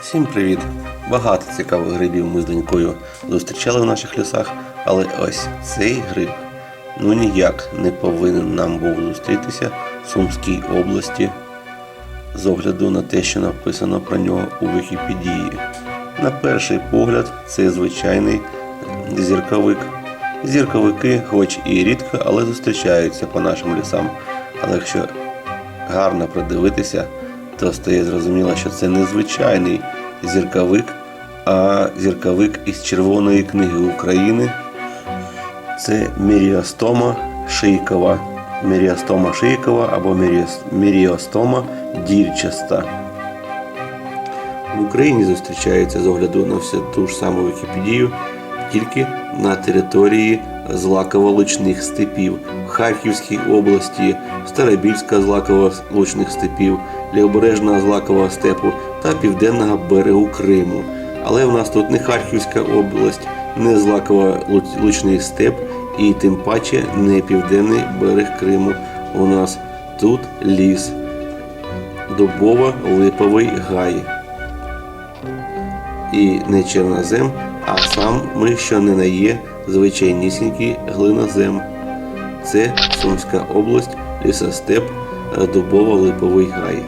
Всім привіт! Багато цікавих грибів ми з донькою зустрічали в наших лісах, але ось цей гриб ну ніяк не повинен нам був зустрітися в Сумській області з огляду на те, що написано про нього у Вікіпедії. На перший погляд, це звичайний зірковик. Зірковики, хоч і рідко, але зустрічаються по нашим лісам. Але якщо гарно придивитися, то стає зрозуміло, що це не звичайний зірковик, а зірковик із Червоної книги України. Це Міріостома шийкова. Міріостома шийкова або міріос- Міріостома дільчаста. В Україні зустрічається з огляду на всю ту ж саму Вікіпедію тільки на території злаково-лучних степів в Харківській області, Старобільська злаково-лучних степів, Лівобережного злакового степу та південного берегу Криму. Але в нас тут не Харківська область, не злаково-лучний степ і тим паче не південний берег Криму. У нас тут ліс, дубово-липовий гай і не чорнозем, а сам ми що не на є звичайнісінький глинозем. Це Сумська область, лісостеп, дубово-липовий гай.